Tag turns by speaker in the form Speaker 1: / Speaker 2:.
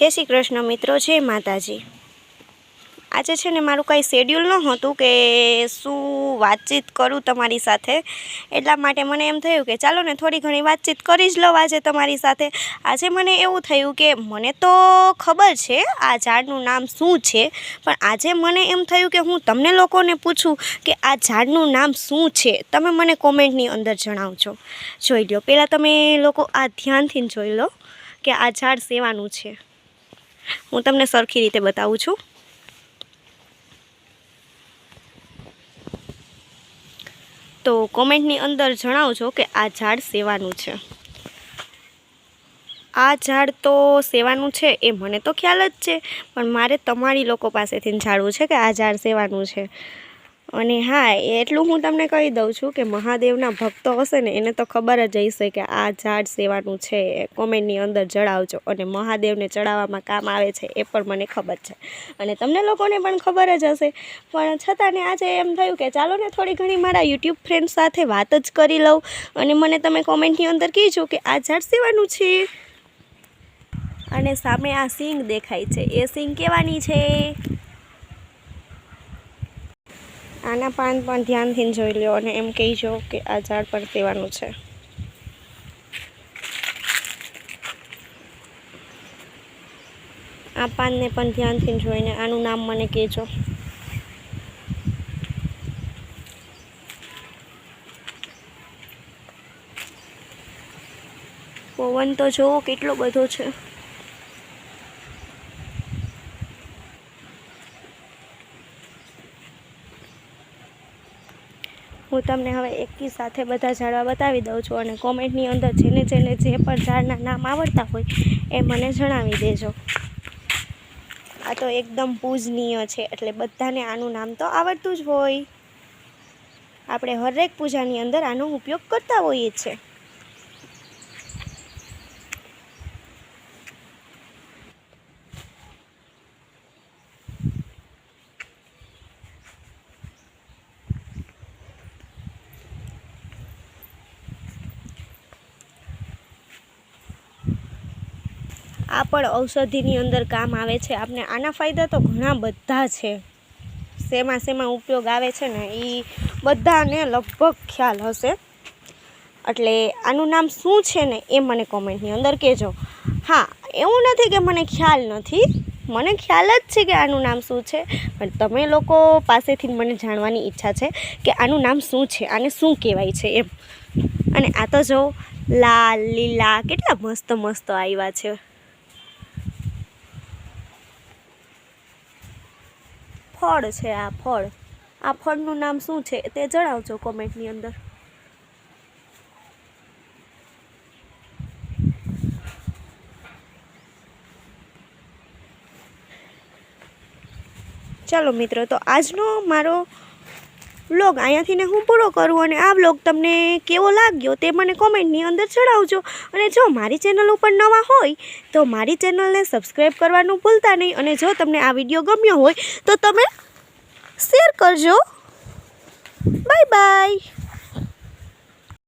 Speaker 1: જય શ્રી કૃષ્ણ મિત્રો, જય માતાજી. આજે છે ને મારું કાંઈ શેડ્યુલ નહોતું કે શું વાતચીત કરું તમારી સાથે. એટલા માટે મને એમ થયું કે ચાલો ને થોડી ઘણી વાતચીત કરી જ લઉં આજે તમારી સાથે. આજે મને એવું થયું કે મને તો ખબર છે આ ઝાડનું નામ શું છે, પણ આજે મને એમ થયું કે હું તમને લોકોને પૂછું કે આ ઝાડનું નામ શું છે? તમે મને કોમેન્ટની અંદર જણાવજો. જોઈ લો પહેલાં તમે લોકો આ ધ્યાનથી જોઈ લો કે આ ઝાડ સેવાનું છે. હું તમને સરખી રીતે બતાવું છું. તો કોમેન્ટની અંદર જણાવજો કે આ ઝાડ સેવાનું છે. આ ઝાડ તો સેવાનું છે એ મને તો ખ્યાલ જ છે, પણ મારે તમારી લોકો પાસેથી જાણવું છે કે આ ઝાડ સેવાનું છે. અને હા, એટલું હું તમને કહી દઉં છું કે મહાદેવના ભક્તો હશે ને, એને તો ખબર જ હશે કે આ ઝાડ સેવાનું છે. કોમેન્ટની અંદર જણાવજો અને મહાદેવને ચડાવવામાં કામ આવે છે એ પણ મને ખબર છે. અને તમને લોકોને પણ ખબર જ હશે. પણ છતાં ને આજે એમ થયું કે ચાલો ને થોડી ઘણી મારા યુટ્યુબ ફ્રેન્ડ સાથે વાત જ કરી લઉં. અને મને તમે કોમેન્ટની અંદર કહીજો કે આ ઝાડ સેવાનું છે. અને સામે આ સિંગ દેખાય છે. એ સિંગ કેવાની છે? આના પાન પણ ધ્યાનથી જોઈ લો અને એમ કહીજો કે આ ઝાડ પર દેવાનું છે. આ પાનને પણ ધ્યાનથી જોઈને આનું નામ મને કહેજો. પવન તો જોવો કેટલો બધો છે. હું તમને હવે એકી સાથે બધા ઝાડવા બતાવી દઉં છું અને કોમેન્ટની અંદર જેને જેને જે પણ ઝાડના નામ આવડતા હોય એ મને જણાવી દેજો. આ તો એકદમ પૂજનીય છે, એટલે બધાને આનું નામ તો આવડતું જ હોય. આપણે હરેક પૂજાની અંદર આનો ઉપયોગ કરતા હોઈએ છીએ. આ પણ ઔષધિની અંદર કામ આવે છે. આપણે આના ફાયદા તો ઘણા બધા છે. શેમાં શેમાં ઉપયોગ આવે છે ને એ બધાને લગભગ ખ્યાલ હશે. એટલે આનું નામ શું છે ને એ મને કોમેન્ટની અંદર કહેજો. હા, એવું નથી કે મને ખ્યાલ નથી. મને ખ્યાલ જ છે કે આનું નામ શું છે. પણ તમે લોકો પાસેથી મને જાણવાની ઈચ્છા છે કે આનું નામ શું છે, આને શું કહેવાય છે એમ. અને આ તો જો લાલ, લીલા કેટલા મસ્ત મસ્ત આવ્યા છે. ફળ છે આ ફળ. આ ફળનું નામ શું છે તે જણાવજો કોમેન્ટની અંદર. ચાલો મિત્રો, તો આજનો મારો વ્લોગ અહીંયાથી ને હું પૂરો કરું અને આ વ્લોગ તમને કેવો લાગ્યો તે મને કોમેન્ટની અંદર જણાવજો. અને જો મારી ચેનલ ઉપર નવા હોય, તો મારી ચેનલને સબસ્ક્રાઈબ કરવાનું ભૂલતા નહીં. અને જો તમને આ વીડિયો ગમ્યો હોય, તો તમે શેર કરજો. Bye bye